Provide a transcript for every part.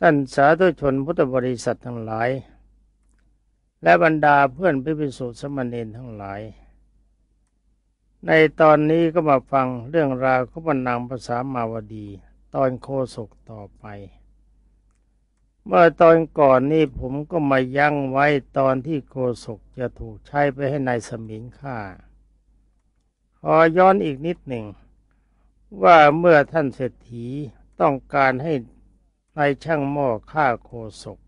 ท่านสาธุชนพุทธบริษัททั้งหลาย และบรรดาเพื่อนพิพิสุสมณีทั้งหลาย ในตอนนี้ก็มาฟังเรื่องราวของบรรนางภาษามาวดี ตอนโคศกต่อไป เมื่อตอนก่อนนี้ผมก็มายั้งไว้ตอนที่โคศกจะถูกใช้ไปให้ในายสมิงฆ่า ขอย้อนอีกนิดหนึ่งว่าเมื่อท่านเศรษฐีต้องการให้ ในช่างหม้อฆ่าโคศก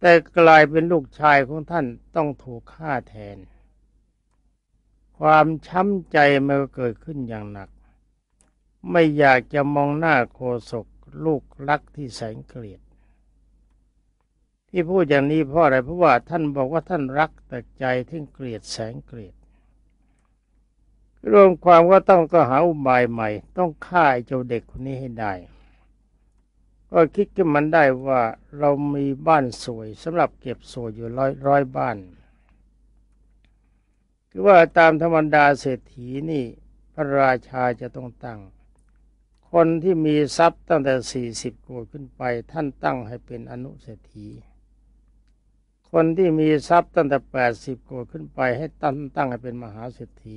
แต่กลายเป็นลูกชายของท่านต้องถูกฆ่าแทน ความช้ำใจมันก็เกิดขึ้นอย่างหนัก ไม่อยากจะมองหน้าโคศกลูกรักที่แสนเกลียด ที่พูดอย่างนี้เพราะอะไรเพราะว่าท่านบอกว่าท่านรักแต่ใจที่เกลียดแสนเกลียดรวมความว่าต้องก็หาอุบายใหม่ ต้องฆ่าไอ้เจ้าเด็กคนนี้ให้ได้ ก็คิดขึ้นมันได้ว่าเรามีบ้านสวยสำหรับเก็บสวยอยู่ร้อยร้อยบ้าน คือว่าตามธรรมดาเศรษฐีนี่พระราชาจะต้องตั้ง คนที่มีทรัพย์ตั้งแต่สี่สิบโกดขึ้นไป ท่านตั้งให้เป็นอนุเศรษฐี คนที่มีทรัพย์ตั้งแต่แปดสิบโกดขึ้นไปให้ตั้งตั้งให้เป็นมหาเศรษฐี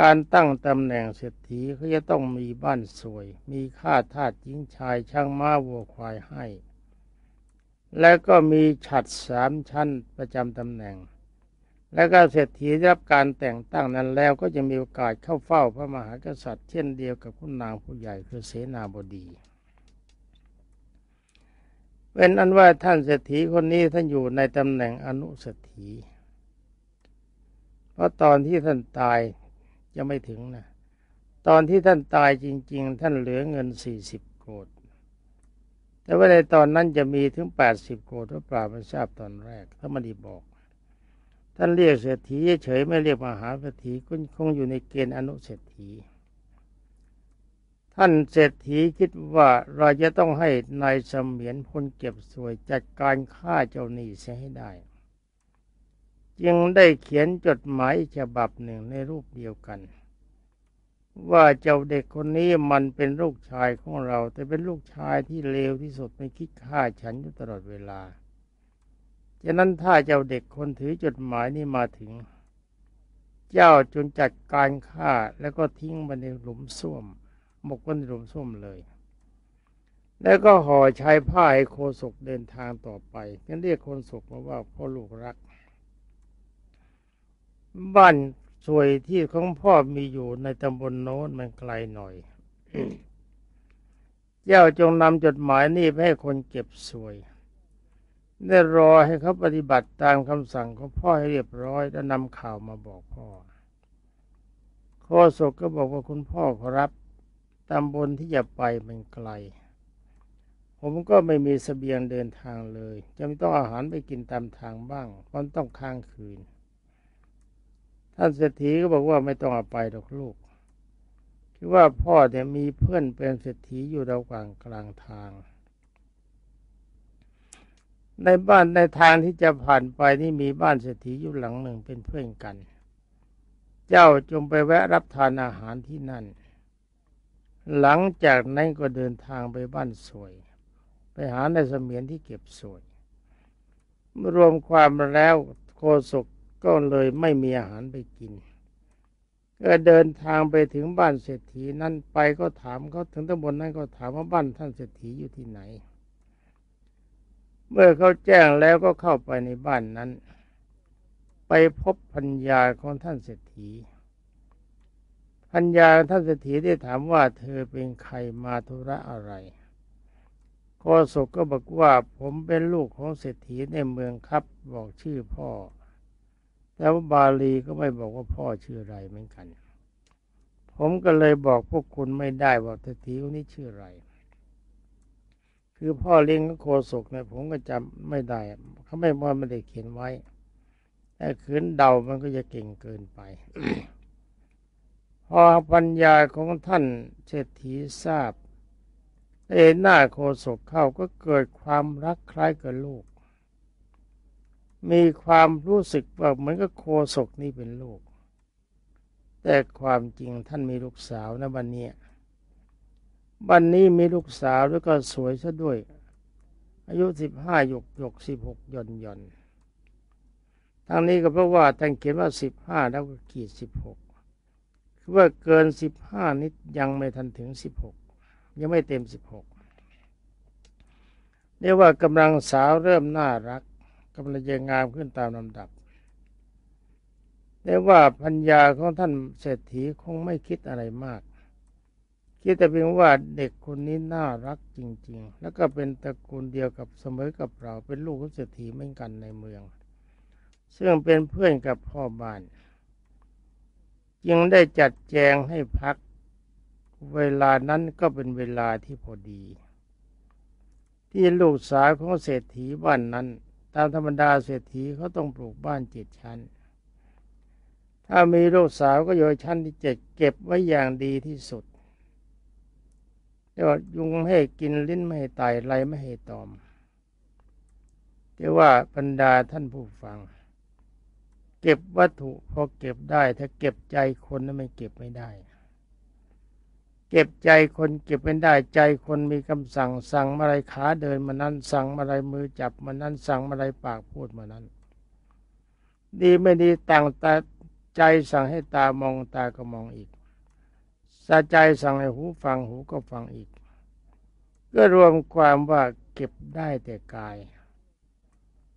การตั้งตำแหน่งเศรษฐีเขาจะต้องมีบ้านสวย มีข้าทาสหญิงชายช่างม้าวัวควายให้ และก็มีฉัดสามชั้นประจำตำแหน่ง และก็เศรษฐีได้รับการแต่งตั้งนั้นแล้วก็จะมีโอกาสเข้าเฝ้าพระมหากษัตริย์ เช่นเดียวกับคุณนางผู้ใหญ่คือเสนาบดีเป็นอันว่าท่านเศรษฐีคนนี้ท่านอยู่ในตำแหน่งอนุเศรษฐี เพราะตอนที่ท่านตาย ยังไม่ถึงนะตอนที่ท่านตายจริง ๆ ท่านเหลือเงินสี่สิบโกดแต่ว่าในตอนนั้นจะมีถึงแปดสิบโกดหรือเปล่าไม่ทราบตอนแรกถ้ามันดีบอก ท่านเรียกเศรษฐีเฉยไม่เรียกมหาเศรษฐีก็คงอยู่ในเกณฑ์อนุเศรษฐี ท่านเศรษฐีคิดว่าเราจะต้องให้นายเสมียนพลเก็บสวยจัดการฆ่าเจ้าหนี้เสียให้ได้ จึงได้เขียนจดหมายฉบับหนึ่งในรูปเดียวกัน ว่าเจ้าเด็กคนนี้มันเป็นลูกชายของเรา แต่เป็นลูกชายที่เลวที่สุดไม่คิดฆ่าฉันอยู่ตลอดเวลาฉะนั้นถ้าเจ้าเด็กคนถือจดหมายนี้มาถึง เจ้าจนจัดการฆ่าแล้วก็ทิ้งมันในหลุมส้วมหมกไว้ในหลุมส้วมเลย แล้วก็ห่อชายผ้าให้โคศกเดินทางต่อไปนั่นเรียกคนศกมาว่าพ่อลูกรัก บ้านสวยที่ของพ่อมีอยู่ในตำบลโน้นมันไกลหน่อย เจ้าจงนำจดหมายนี้ไปให้คนเก็บสวย ได้รอให้เขาปฏิบัติตามคำสั่งของพ่อให้เรียบร้อย แล้วนำข่าวมาบอกพ่อโคศกก็บอกว่าคุณพ่อขอรับตำบลที่จะไปมันไกล ผมก็ไม่มีสเสบียงเดินทางเลย จะไม่ต้องอาหารไปกินตามทางบ้างเพราะต้องค้างคืน ท่านเศรษฐีก็บอกว่าไม่ต้องเอาไปหรอกลูกคือว่าพ่อเนี่ยมีเพื่อนเป็นเศรษฐีอยู่ระหว่างกลางทาง ในบ้านในทางที่จะผ่านไปนี่มีบ้านเศรษฐีอยู่หลังหนึ่งเป็นเพื่อนกัน เจ้าจงไปแวะรับทานอาหารที่นั่น หลังจากนั้นก็เดินทางไปบ้านสวย ไปหาในเสมียนที่เก็บสวยรวมความแล้วโคศก ก็เลยไม่มีอาหารไปกินก็เดินทางไปถึงบ้านเศรษฐีนั่นไปก็ถามเขาถึงตำบลนั้นก็ถามว่าบ้านท่านเศรษฐีอยู่ที่ไหน เมื่อเขาแจ้งแล้วก็เข้าไปในบ้านนั้น ไปพบพัญญาของท่านเศรษฐีพัญญาท่านเศรษฐีได้ถามว่าเธอเป็นใครมาธุระอะไรโคศกก็บอกว่าผมเป็นลูกของเศรษฐีในเมืองครับบอกชื่อพ่อ แล้วบาลีก็ไม่บอกว่าพ่อชื่ออะไรเหมือนกัน ผมก็เลยบอกพวกคุณไม่ได้ว่าเศรษฐีคนนี้ชื่ออะไร คือพ่อเลี้ยงโคศกเนี่ยผมก็จำไม่ได้เขาไม่ว่าไม่ได้เขียนไว้แต่ขืนเดามันก็จะเก่งเกินไป พอปัญญาของท่านเศรษฐีทราบเอ็นหน้าโคศกเข้าก็เกิดความรักคล้ายกับลูก มีความรู้สึกว่าเหมือนกับโคศกนี่เป็นลูก แต่ความจริงท่านมีลูกสาวนะวันนี้วันนี้มีลูกสาวแล้วก็สวยซะด้วย อายุสิบห้าหยกหยกสิบหกย่อนย่อนทางนี้ก็เพราะว่าท่านเขียนว่าสิบห้าแล้วก็ขีดสิบหกคือว่าเกินสิบห้านิดยังไม่ทันถึงสิบหกยังไม่เต็มสิบหกเรียกว่ากำลังสาวเริ่มน่ารัก กำลังจะงามขึ้นตามลำดับเรียกว่าพัญญาของท่านเศรษฐีคงไม่คิดอะไรมาก คิดแต่เพียงว่าเด็กคนนี้น่ารักจริง ๆ แล้วก็เป็นตระกูลเดียวกับเสมอกับเรา เป็นลูกของเศรษฐีเหมือนกันในเมือง ซึ่งเป็นเพื่อนกับพ่อบ้าน จึงได้จัดแจงให้พัก เวลานั้นก็เป็นเวลาที่พอดี ที่ลูกสาวของเศรษฐีบ้านนั้น ตามธรรมดาเศรษฐีเขาต้องปลูกบ้านเจ็ดชั้น ถ้ามีลูกสาวก็โยชั้นที่เจ็ดเก็บไว้อย่างดีที่สุดเรียกว่ายุงไม่ให้กินลิ้นไม่ให้ไตไรไม่ให้ตอมเรียกว่าบรรดาท่านผู้ฟัง เก็บวัตถุพอเก็บได้ ถ้าเก็บใจคนนั้นไม่เก็บไม่ได้ เก็บใจคนเก็บไม่ได้ใจคนมีคำสั่งสั่งอะไรขาเดินมานั้นสั่งอะไรมือจับมานั้นสั่งอะไรปากพูดมานั้น ดีไม่ดีต่างตาใจสั่งให้ตามองตาก็มองอีกสาใจสั่งให้หูฟังหูก็ฟังอีก ก็รวมความว่าเก็บได้แต่กาย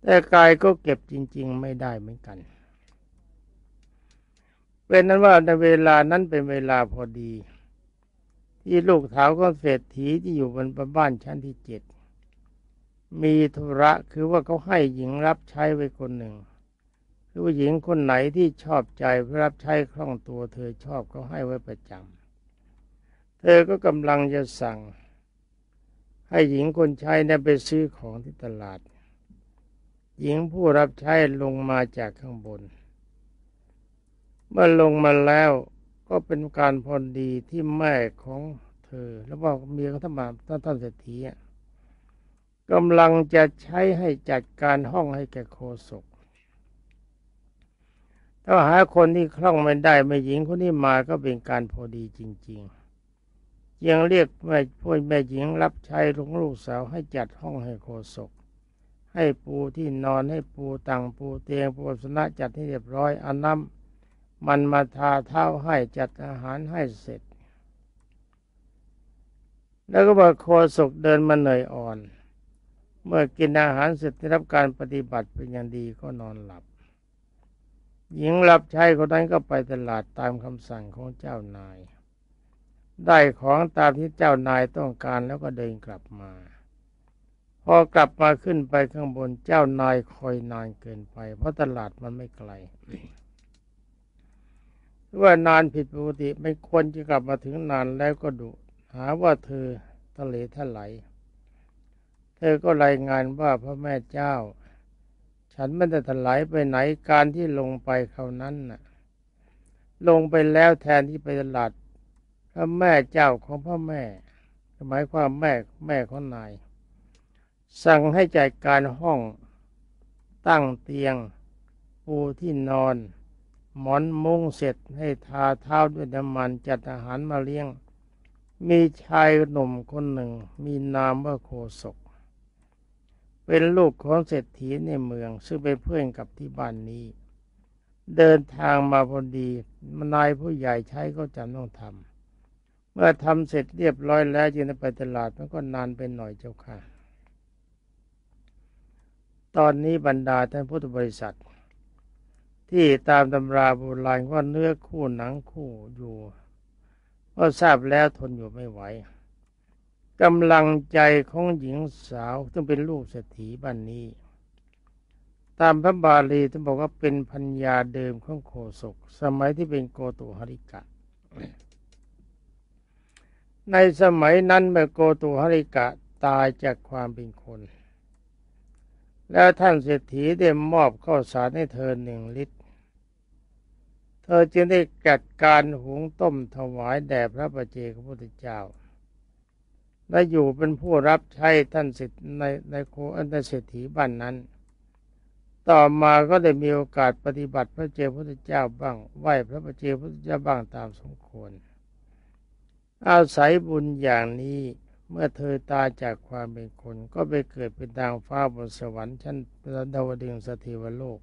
แต่กายก็เก็บจริง ๆ ไม่ได้เหมือนกันเป็นนั้นว่าในเวลานั้นเป็นเวลาพอดี ที่ลูกสาวก็เศรษฐีที่อยู่บนบ้านชั้นที่เจ็ดมีธุระคือว่าเขาให้หญิงรับใช้ไว้คนหนึ่งคือว่าหญิงคนไหนที่ชอบใจรับใช้คล่องตัว เธอชอบเขาให้ไว้ประจำเธอก็กำลังจะสั่ง ให้หญิงคนใช้เนี่ยไปซื้อของที่ตลาด หญิงผู้รับใช้ลงมาจากข้างบน เมื่อลงมาแล้ว ก็เป็นการพอดีที่แม่ของเธอ แล้วว่าเมียของท่านมาท่านท่านเศรษฐีกำลังจะใช้ให้จัดการห้องให้แก่โคศกถ้าหาคนที่คล่องไม่ได้ไม่หญิงคนนี้มาก็เป็นการพอดีจริง ๆ ยังเรียกแม่พ่อแม่หญิงรับใช้ลุงลูกสาวให้จัดห้องให้โคศก ให้ปูที่นอนให้ปูตังปูเตียงปูสนะจัดให้เรียบร้อยอันน้ำ มันมาทาเท้าให้จัดอาหารให้เสร็จ แล้วก็บอกโคศกเดินมาเหนื่อยอ่อน เมื่อกินอาหารเสร็จได้รับการปฏิบัติเป็นอย่างดีก็นอนหลับ หญิงหลับใช้คนนั้นก็ไปตลาดตามคำสั่งของเจ้านาย ได้ของตามที่เจ้านายต้องการแล้วก็เดินกลับมา พอกลับมาขึ้นไปข้างบนเจ้านายคอยนานเกินไป เพราะตลาดมันไม่ไกล ว่านานผิดปกติไม่ควรจะกลับมาถึงนานแล้วก็ดุหาว่าเธอทะเลทลายเธอก็รายงานว่าพระแม่เจ้า ฉันไม่ได้ถลายไปไหนการที่ลงไปเขานั้นน่ะ ลงไปแล้วแทนที่ไปตลาดพระแม่เจ้าของพ่อแม่หมายความแม่แม่ของนาย สั่งให้จัดการห้องตั้งเตียง ปูที่นอน หมอนมุ้งเสร็จให้ทาเท้าด้วยน้ำมันจัดอาหารมาเลี้ยง มีชายหนุ่มคนหนึ่ง มีนามว่าโคศก เป็นลูกของเศรษฐีในเมือง ซึ่งเป็นเพื่อนกับที่บ้านนี้ เดินทางมาพอดีนายผู้ใหญ่ใช้ก็จำต้องทำเมื่อทำเสร็จเรียบร้อยแล้วจึงไปตลาดมันก็นานไปหน่อยเจ้าค่ะ ตอนนี้บรรดาท่านพุทธบริษัท ที่ตามตำราโบราณว่าเนื้อคู่หนังคู่อยู่ก็ทราบแล้วทนอยู่ไม่ไหวกำลังใจของหญิงสาวซึ่งเป็นลูกเศรษฐีบ้านนี้ ตามพระบาลีท่านบอกว่าเป็นพัญญาเดิมของโคศก สมัยที่เป็นโกตุหริกะ ในสมัยนั้นเมื่อโกตุหริกะตายจากความเป็นคน แล้วท่านเศรษฐีได้มอบข้าวสารให้เธอหนึ่งลิตร ธอจึงได้จัดการหุงต้มถวายแด่พระประเจกพระพุทธเจ้า และอยู่เป็นผู้รับใช้ท่านสิทธิในในโคอันเศรษฐีบ้านนั้น ต่อมาก็ได้มีโอกาสปฏิบัติพระเจ้าพุทธเจ้าบ้าง ไหวพระประเจ้าพุทธเจ้าบ้างตามสมควร อาศัยบุญอย่างนี้เมื่อเธอตายจากความเป็นคน ก็ไปเกิดเป็นดาวฟ้าบนสวรรค์ชั้นดาวดึงสถิวโลก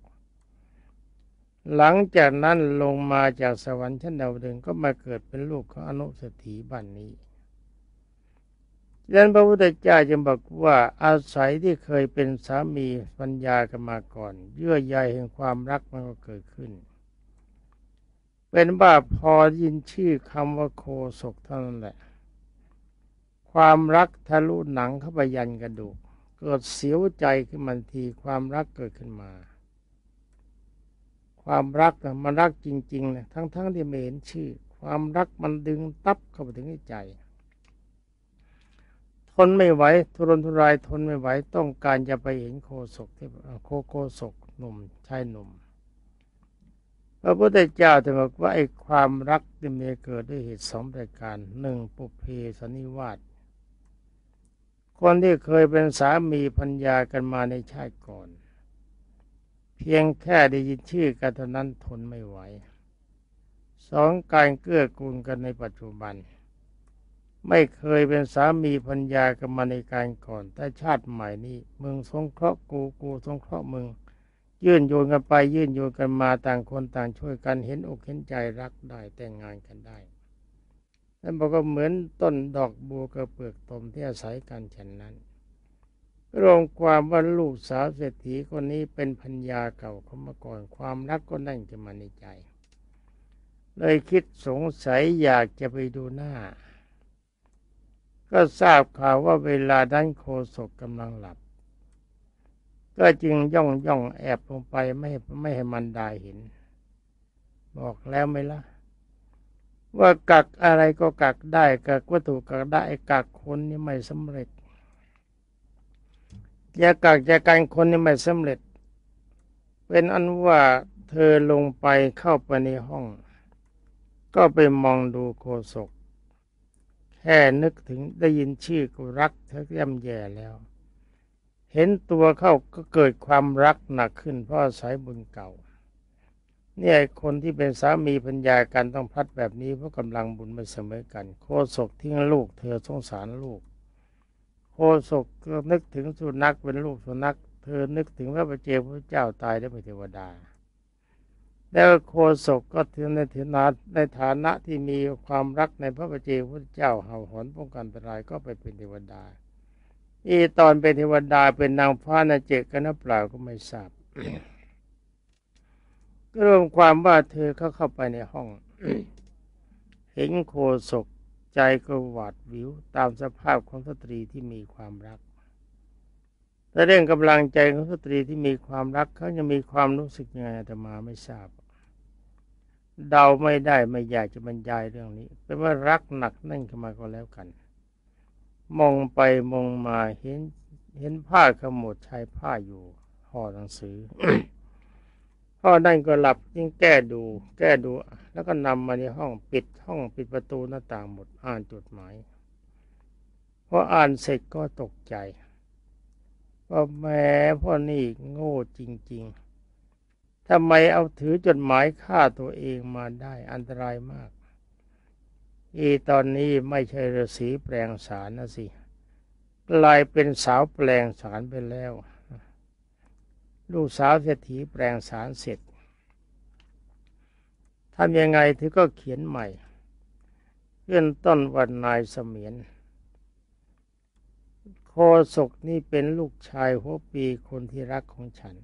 หลังจากนั้นลงมาจากสวรรค์ชั้นดาวดึงก็มาเกิดเป็นลูกของอนุสถีบ้านนี้ดังนั้นพระพุทธเจ้าจึงบอกว่าอาศัยที่เคยเป็นสามีปัญญากันมาก่อน เยื่อใยแห่งความรักมันก็เกิดขึ้น เป็นว่าพอยินชื่อคำว่าโคศกเท่านั้นแหละ ความรักทะลุหนังเข้าไปยันกระดูก เกิดเสียวใจขึ้นมันทีความรักเกิดขึ้นมา ความรักมันรักจริงๆนะทั้งๆทที่ไม่เห็นชื่อ ความรักมันดึงตับเข้าไปถึงใจ ทนไม่ไหวทุรนทุรายทนไม่ไหวต้องการจะไปเห็นโคศกที่โคโคศกหนุ่มชายหนุ่มพระพุทธเจ้าจะบอกว่าไอ้ความรักที่มีเกิดด้วยเหตุสองประการหนึ่งปุเพสนิวาสคนที่เคยเป็นสามีพัญญากันมาในชาติก่อน เพียงแค่ได้ยินชื่อกันเท่านั้นทนไม่ไหวสองการเกื้อกูลกันในปัจจุบัน ไม่เคยเป็นสามีพัญญากันมาในการก่อน แต่ชาติใหม่นี้มึงสงเคราะห์กูกูสงเคราะห์มึง ยื่นโยนกันไปยื่นโยนกันมาต่างคนต่างช่วยกันเห็นอกเห็นใจรักได้แต่งงานกันได้นั่นบอกว่าเหมือนต้นดอกบัวกระเปลือกตมที่อาศัยกันฉันนั้น รวมความว่าลูกสาวเศรษฐีคนนี้เป็นพัญญาเก่าเขามาก่อนความรักก็นั่งจะมาในใจ เลยคิดสงสัยอยากจะไปดูหน้า ก็ทราบข่าวว่าเวลานั้นโคศกกำลังหลับ ก็จึงย่องย่องแอบลงไปไม่ไม่ให้มันได้เห็น บอกแล้วไหมล่ะว่ากักอะไรก็กักได้กักวัตถุกักได้กักคนนี่ไม่สำเร็จ จะกักจะกันคนนี่ไม่สำเร็จ เป็นอันว่าเธอลงไปเข้าไปในห้อง ก็ไปมองดูโคศก แค่นึกถึงได้ยินชื่อก็รักเธอย่ำแย่แล้ว เห็นตัวเข้าก็เกิดความรักหนักขึ้นเพราะสายบุญเก่า เนี่ยคนที่เป็นสามีพัญญากันต้องพัดแบบนี้เพราะกำลังบุญไม่เสมอกัน โคศกทิ้งลูกเธอสงสารลูก โคศกนึกถึงสุนัขเป็นลูกสุนัข เธอนึกถึงพระประเจพระเจ้าตายได้เป็นเทวดา แล้วโคศกก็ถือในฐานะในฐานะที่มีความรักในพระบเจ้าพระเจ้าเห่าหอนป้องกันอันตรายก็ไปเป็นเทวดา อีตอนเป็นเทวดาเป็นนางฟ้านาเจกันนะเปล่าก็ไม่ทราบก็รวมความว่าเธอเขาเข้าไปในห้อง เห็นโคศก ใจก็หวาดวิวตามสภาพของสตรีที่มีความรักแต่เรื่องกำลังใจของสตรีที่มีความรักเขาจะมีความรู้สึกยังไงแต่มาไม่ทราบ เดาไม่ได้ไม่อยากจะบรรยายเรื่องนี้เป็นว่ารักหนักนั่นขึ้นมาก็แล้วกัน มองไปมองมาเห็นเห็นผ้าขมวดชายผ้าอยู่ห่อหนังสือ พ่อนั่นก็หลับยิ่งแก้ดู แก้ดู แล้วก็นำมาในห้องปิดห้องปิดประตูหน้าต่างหมดอ่านจดหมายพออ่านเสร็จก็ตกใจว่าแม่พ่อนี่โง่จริง ๆทำไมเอาถือจดหมายฆ่าตัวเองมาได้อันตรายมาก อีตอนนี้ไม่ใช่ฤาษีแปลงสารนะสิ กลายเป็นสาวแปลงสารไปแล้ว ลูกสาวเศรษฐีแปลงสารเสร็จทำยังไงถึงก็เขียนใหม่เพื่อนต้นวันนายเสมียนโคศกนี่เป็นลูกชายหัวปีคนที่รักของฉัน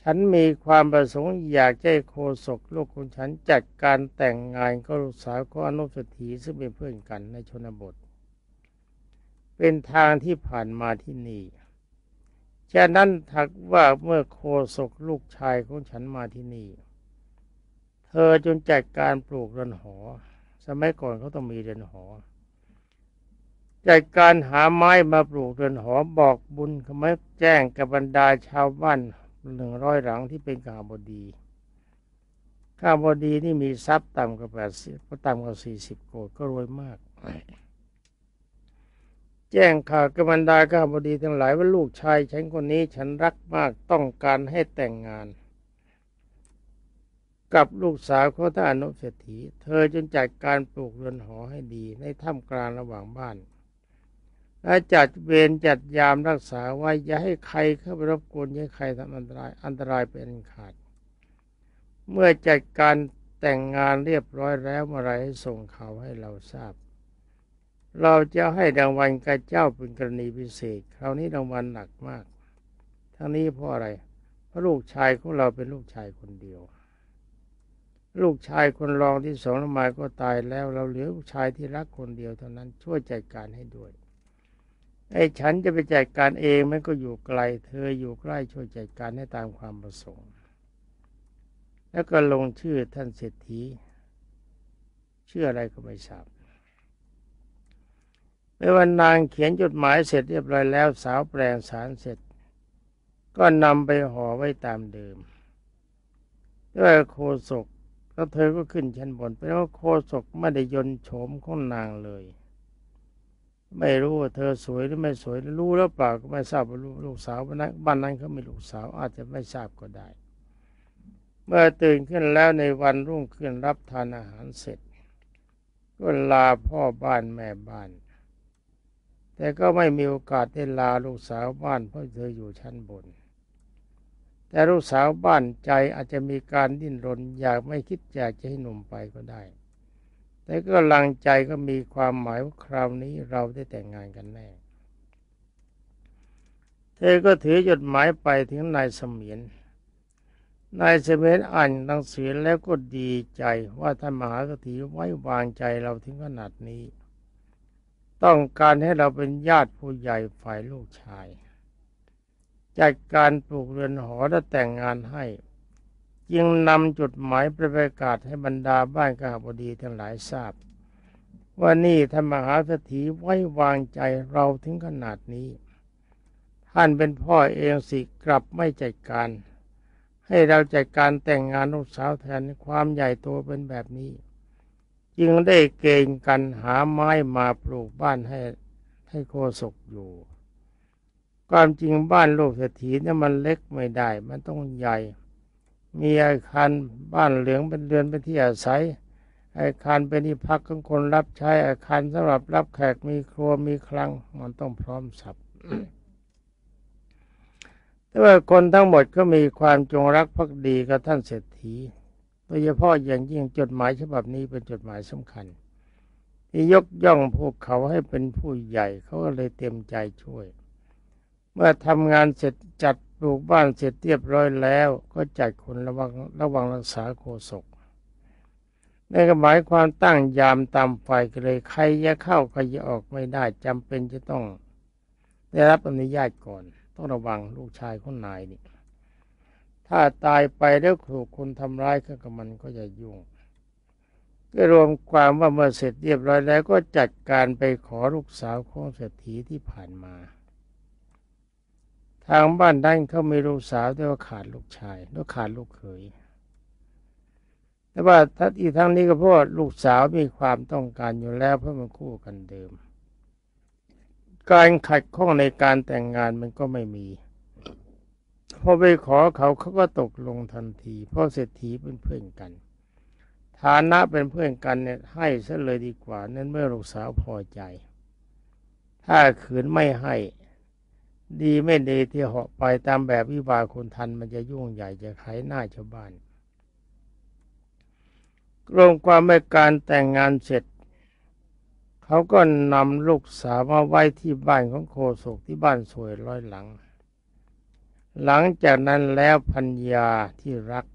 ฉันมีความประสงค์อยากให้โคศกลูกของฉันจัดการแต่งงานกับลูกสาวของอนุสถีซึ่งเป็นเพื่อนกันในชนบท เป็นทางที่ผ่านมาที่นี่ ฉะนั้นถักว่าเมื่อโคศกลูกชายของฉันมาที่นี่ เธอจนจัดการปลูกเรือนหอ สมัยก่อนเขาต้องมีเรือนหอจัดการหาไม้มาปลูกเรือนหอบอกบุญเขาไม่แจ้งกับบรรดาชาวบ้านหนึ่งร้อยหลังที่เป็นข้าบดีข้าบดีนี่มีทรัพย์ต่ำกว่าแปดสิบต่ำกว่าสี่สิบโกดก็รวยมาก แจ้งข่าวกับบรรดาข้าบดีทั้งหลายว่าลูกชายฉันคนนี้ฉันรักมากต้องการให้แต่งงาน กับลูกสาวของท่านอนุเศรษฐี เธอจึงจัดการปลูกเรือนหอให้ดีในถ้ำกลางระหว่างบ้าน และจัดเวรจัดยามรักษาไว้อย่าให้ใครเข้าไปรบกวนอย่าให้ใครทำอันตรายอันตรายเป็นขาด เมื่อจัดการแต่งงานเรียบร้อยแล้วเมื่อไรให้ส่งข่าวให้เราทราบ เราจะให้รางวัลกับเจ้าเป็นกรณีพิเศษ คราวนี้รางวัลหนักมาก ทั้งนี้เพราะอะไร เพราะลูกชายของเราเป็นลูกชายคนเดียว ลูกชายคนรองที่สองลมาก็ตายแล้ว เราเหลือลูกชายที่รักคนเดียวเท่านั้นช่วยจัดการให้ด้วย ไอ้ฉันจะไปจัดการเองมันก็อยู่ไกล เธออยู่ใกล้ช่วยจัดการให้ตามความประสงค์ แล้วก็ลงชื่อท่านเศรษฐีชื่ออะไรก็ไม่ทราบ เมื่อวันนางเขียนจดหมายเสร็จเรียบร้อยแล้วสาวแปลงสารเสร็จ ก็นำไปห่อไว้ตามเดิมด้วยโคศกแล้วเธอก็ขึ้นชั้นบนเพราะโคศกไม่ได้ยนโฉมของนางเลย ไม่รู้ว่าเธอสวยหรือไม่สวยรู้แล้วเปล่าก็ไม่ทราบว่าลูกสาวบ้านนั้นบ้านนั้นเขามีลูกสาวอาจจะไม่ทราบก็ได้ เมื่อตื่นขึ้นแล้วในวันรุ่งขึ้นรับทานอาหารเสร็จ ก็ลาพ่อบ้านแม่บ้าน แต่ก็ไม่มีโอกาสได้ลาลูกสาวบ้านเพราะเธออยู่ชั้นบน แต่ลูกสาวบ้านใจอาจจะมีการดิ้นรนอยากไม่คิดอยากจะให้หนุ่มไปก็ได้ แต่ก็ลังใจก็มีความหมายว่าคราวนี้เราได้แต่งงานกันแน่ เธอก็ถือจดหมายไปถึงนายเสมียนนายเสมนอ่านหนังสือแล้วก็ดีใจว่าท่านมหากถีไว้วางใจเราถึงขนาดนี้ ต้องการให้เราเป็นญาติผู้ใหญ่ฝ่ายลูกชาย จัดการปลูกเรือนหอและแต่งงานให้ จึงนำจดหมายประกาศให้บรรดาบ้านกหบดีทั้งหลายทราบ ว่านี่ท่านมหาสถีไว้วางใจเราถึงขนาดนี้ ท่านเป็นพ่อเองสิกลับไม่จัดการ ให้เราจัดการแต่งงานลูกสาวแทนความใหญ่โตเป็นแบบนี้ จึงได้เกณฑ์กันหาไม้มาปลูกบ้านให้ให้โคศกอยู่ ความจริงบ้านลูกเศรษฐีเนี่ยมันเล็กไม่ได้ มันต้องใหญ่ มีอาคารบ้านเหลืองเป็นเรือนเป็นที่อาศัย อาคารเป็นที่พักของคนรับใช้อาคารสำหรับรับแขกมีครัวมีคลัง มันต้องพร้อมสับแต่ว่าคนทั้งหมดก็มีความจงรักภักดีกับท่านเศรษฐี โดยเฉพาะอย่างยิ่งจดหมายฉบับนี้เป็นจดหมายสำคัญ ที่ยกย่องพวกเขาให้เป็นผู้ใหญ่เขาก็เลยเต็มใจช่วย เมื่อทำงานเสร็จจัดปลูกบ้านเสร็จเรียบร้อยแล้ว ก็จัดคนระวังระวังรักษาโคศกในกหมายความตั้งยามตามไฟก็เลยใครจะเข้าใครจะออกไม่ได้จำเป็นจะต้อง ได้รับอนุญาตก่อน ต้องระวังลูกชายของนายนี่ ถ้าตายไปแล้วถูกคนทำร้ายก็กับมันก็จะยุ่งก็รวมความว่าเมื่อเสร็จเรียบร้อยแล้วก็จัดการไปขอลูกสาวของเศรษฐีที่ผ่านมา ทางบ้านด้านเขามีลูกสาวแต่ว่าขาดลูกชายแล้วขาดลูกเขยแต่ว่าทัดอีกทั้งนี้ก็เพราะลูกสาวมีความต้องการอยู่แล้วเพราะมันคู่กันเดิม การขัดข้องในการแต่งงานมันก็ไม่มี พอไปขอเขาเขาก็ตกลงทันทีเพราะเศรษฐีเป็นเพื่อนกัน ฐานะเป็นเพื่อนกันเนี่ยให้ซะเลยดีกว่า นั้นเมื่อลูกสาวพอใจ ถ้าขืนไม่ให้ ดีไม่ดีที่เหาะไปตามแบบวิวาคนทันมันจะยุ่งใหญ่จะไขหน้าชาวบ้านรวมความในการแต่งงานเสร็จ เขาก็นำลูกสาวมาไว้ที่บ้านของโคศกที่บ้านสวยร้อยหลัง หลังจากนั้นแล้วพัญญาที่รัก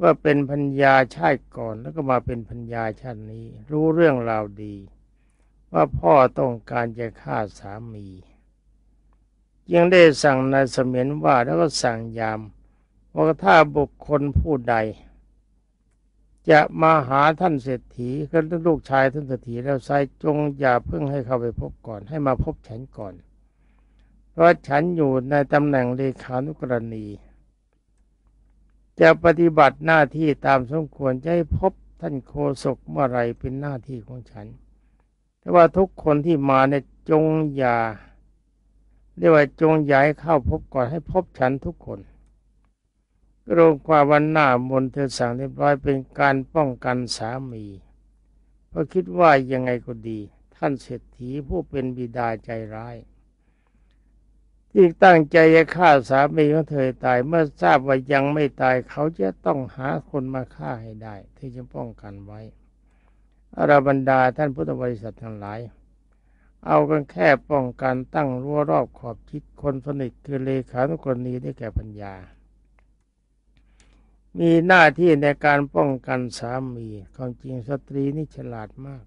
ว่าเป็นพัญญาชาติก่อนแล้วก็มาเป็นพัญญาชาตินี้ รู้เรื่องราวดี ว่าพ่อต้องการจะฆ่าสามียังได้สั่งนายเสมียนว่าแล้วก็สั่งยามว่าถ้าบุคคลผู้ใด จะมาหาท่านเศรษฐีก็ลูกชายท่านเศรษฐีแล้วไซจงอย่าเพิ่งให้เข้าไปพบก่อน ให้มาพบฉันก่อน เพราะฉันอยู่ในตำแหน่งเลขานุกรณี จะปฏิบัติหน้าที่ตามสมควรจะให้พบท่านโคศกเมื่อไรเป็นหน้าที่ของฉัน แต่ว่าทุกคนที่มาเนี่ยจงอย่าเรียกว่าจงย้ายเข้าพบก่อนให้พบฉันทุกคนก็โรงความวันหน้ามนเธอสั่งเรียบร้อยเป็นการป้องกันสามีเพราะคิดว่ายังไงก็ดี ท่านเศรษฐีผู้เป็นบิดาใจร้าย ที่ตั้งใจจะฆ่าสามีของเธอตายเมื่อทราบว่ายังไม่ตายเขาจะต้องหาคนมาฆ่าให้ได้ที่จะป้องกันไว้อรบรรดาท่านพุทธบริษัททั้งหลาย เอากันแค่ป้องกันตั้งรั้วรอบขอบชิดคนสนิทคือเลขานุกรณีได้แก่ปัญญา มีหน้าที่ในการป้องกันสามีความจริงสตรีนี่ฉลาดมาก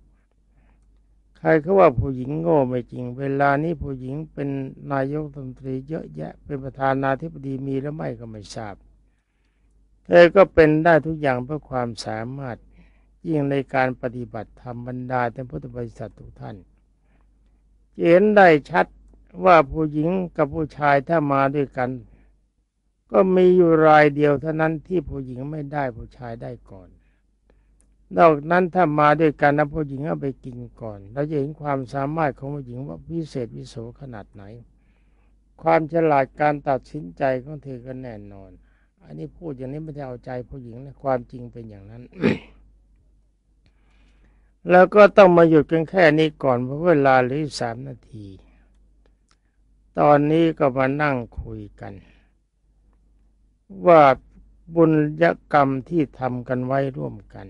ใครเขาว่าผู้หญิงโง่ไม่จริง เวลานี้ผู้หญิงเป็นนายกรัฐมนตรีเยอะแยะ เป็นประธานาธิบดีมีหรือไม่ก็ไม่ทราบ เธอก็เป็นได้ทุกอย่างเพื่อความสามารถยิ่งในการปฏิบัติธรรมบรรดาท่านพุทธบริษัททุกท่านเห็นได้ชัดว่าผู้หญิงกับผู้ชายถ้ามาด้วยกัน ก็มีอยู่รายเดียวเท่านั้นที่ผู้หญิงไม่ได้ผู้ชายได้ก่อน นอกนั้นถ้ามาด้วยกันนะผู้หญิงเอาไปกินก่อนเราจะเห็นความสามารถของผู้หญิงว่าพิเศษวิโสขนาดไหน ความฉลาดการตัดสินใจของเธอก็แน่นอน อันนี้พูดอย่างนี้ไม่ได้เอาใจผู้หญิงนะความจริงเป็นอย่างนั้น แล้วก็ต้องมาหยุดกันแค่นี้ก่อนเพราะเวลาเหลือสามนาที ตอนนี้ก็มานั่งคุยกัน ว่าบุญยกรรมที่ทำกันไว้ร่วมกัน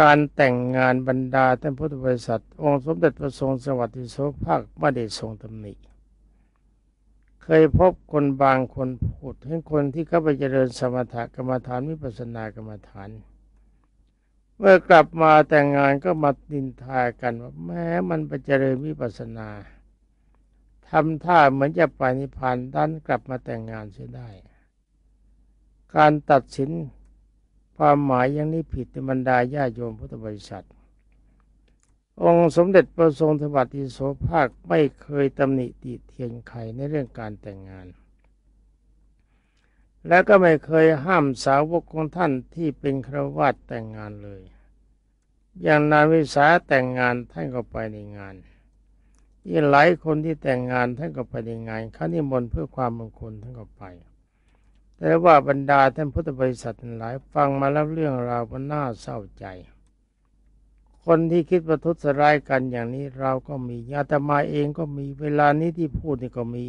การแต่งงานบรรดาท่านพุทธบริษัท องค์สมเด็จพระทรงสวัสดิโสภาคไม่ได้ทรงตำหนิเคยพบคนบางคนพูดให้คนที่เข้าไปเจริญสมถกรรมฐานวิปัสสนากรรมฐาน เมื่อกลับมาแต่งงานก็มาดินทากันว่าแม้มันไปเจริญวิปัสสนาทำท่าเหมือนจะไปนิพพานดันกลับมาแต่งงานเสียได้ การตัดสิน ความหมายอย่างนี้ผิดในบรรดาญาโยมพุทธบริษัท องค์สมเด็จพระทรงทวัติโสภาคไม่เคยตำหนิติเทียนใครในเรื่องการแต่งงาน และก็ไม่เคยห้ามสาวกของท่านที่เป็นครวาตแต่งงานเลย อย่างนานวิสาแต่งงานท่านก็ไปในงานยี่หลายคนที่แต่งงานท่านก็ไปในงานเขานิมนต์เพื่อความมงคลท่านก็ไป แต่ว่าบรรดาท่านพุทธบริษัทหลายฟังมาแล้วเรื่องราวมันน่าเศร้าใจ คนที่คิดประทุษร้ายกันอย่างนี้เราก็มีอาตมาเองก็มีเวลานี้ที่พูดนี่ก็มี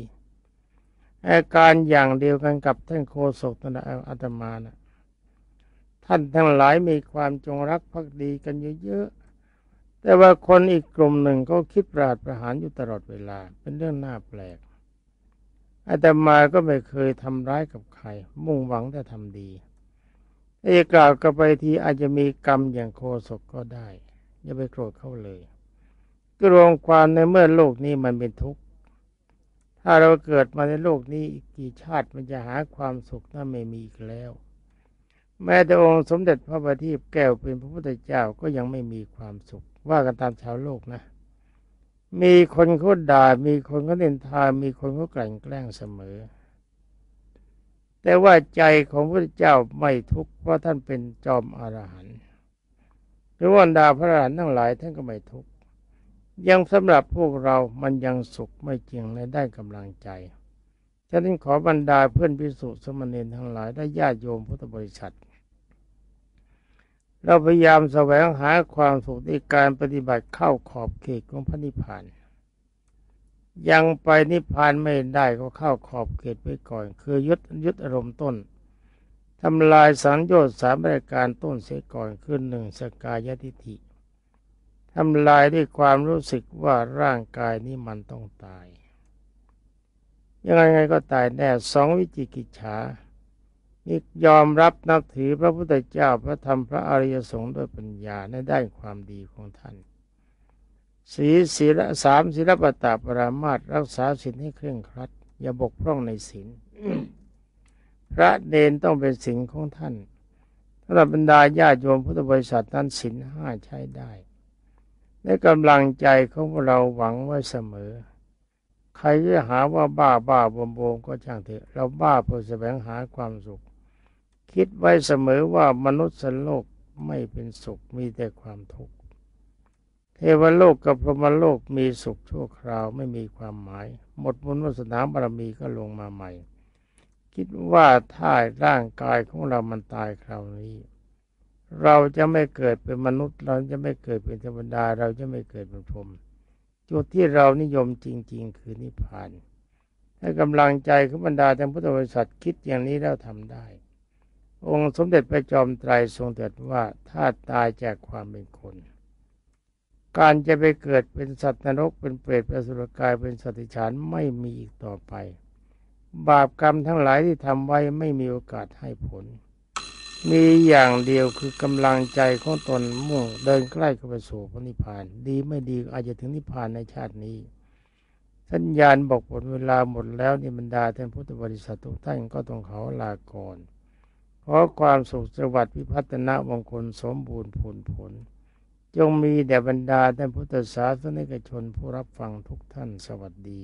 อาการอย่างเดียวกันกับท่านโคศกนั่นอาตมานะท่านทั้งหลายมีความจงรักภักดีกันเยอะๆแต่ว่าคนอีกกลุ่มหนึ่งก็คิดปราดประหารอยู่ตลอดเวลา เป็นเรื่องน่าแปลก อาตมาก็ไม่เคยทำร้ายกับใคร มุ่งหวังแต่ทำดีถ้าจะกล่าวกับไปทีอาจจะมีกรรมอย่างโคศกก็ได้ อย่าไปโกรธเขาเลยก็รวมความในเมื่อโลกนี้มันเป็นทุกข์ ถ้าเราเกิดมาในโลกนี้อีกกี่ชาติมันจะหาความสุขนั้นไม่มีอีกแล้ว แม้แต่องค์สมเด็จพระบัณฑิตแก้วเป็นพระพุทธเจ้าก็ยังไม่มีความสุข ว่ากันตามชาวโลกนะ มีคนเขาด่า มีคนเขาเนินทามีคนเขากลั่นแกล้งเสมอ แต่ว่าใจของพระเจ้าไม่ทุกข์เพราะท่านเป็นจอมอรหันต์หรือว่าดาพระอรหันต์ทั้งหลายท่านก็ไม่ทุกข์ยังสำหรับพวกเรามันยังสุขไม่จริงในได้กำลังใจฉะนั้นขอบรรดาเพื่อนพิสุสมณีทั้งหลาย และญาติโยมพุทธบริษัท เราพยายามแสวงหาความสุขในการปฏิบัติเข้าขอบเขตของพระนิพพาน ยังไปนิพพานไม่ได้ก็เข้าขอบเขตไว้ก่อน คือยึดยึดอารมณ์ต้นทำลายสังโยชน์สามรายการต้นเสียก่อนคือหนึ่งสกายทิฏฐิทำลายด้วยความรู้สึกว่าร่างกายนี้มันต้องตาย ยังไงก็ตายแน่สองวิจิกิจฉา นี่ยอมรับนับถือพระพุทธเจ้าพระธรรมพระอริยสงฆ์ด้วยปัญญาในด้านความดีของท่าน สีศีลสามศีลปตาปรามาตรักษาศีลให้เคร่งครัด อย่าบกพร่องในศีลพระเดนต้องเป็นศีลของท่านถ้าบรรดาญาติโยมพุทธบริษัทนั้นศีลห้าใช้ได้และกำลังใจของเราหวังไว้เสมอ ใครจะหาว่าบ้าบ้าบมบมก็ช่างเถอะ เราบ้าเพื่อแสวงหาความสุข คิดไว้เสมอว่ามนุษย์โลกไม่เป็นสุขมีแต่ความทุกข์เทวโลกกับพรหมโลกมีสุขชั่วคราวไม่มีความหมาย หมดบุญวาสนาบารมีก็ลงมาใหม่ คิดว่าถ้าร่างกายของเรามันตายคราวนี้ เราจะไม่เกิดเป็นมนุษย์ เราจะไม่เกิดเป็นเทวดา เราจะไม่เกิดเป็นพรหมจุดที่เรานิยมจริง ๆ คือนิพพานให้กำลังใจของบรรดาท่านพุทธบริษัทคิดอย่างนี้แล้วทำได้ องค์สมเด็จพระจอมไตรทรงตรัสว่าถ้าตายจากความเป็นคน การจะไปเกิดเป็นสัตว์นรกเป็นเปรตเป็นสุรกายเป็นสัตว์ฉานไม่มีอีกต่อไป บาปกรรมทั้งหลายที่ทำไว้ไม่มีโอกาสให้ผล มีอย่างเดียวคือกำลังใจของตนมุ่งเดินใกล้เข้าไปสู่พระนิพพาน ดีไม่ดีอาจจะถึงนิพพานในชาตินี้สัญญาณบอกหมดเวลาหมดแล้วนี่บรรดาท่านพุทธบริษัททุกท่านก็ต้องขาลาก่อน ขอความสุขสวัสดิ์พิพัฒนามงคลสมบูรณ์ผลผล จงมีแด่บรรดาท่านพุทธศาสนิกชนผู้รับฟังทุกท่านสวัสดี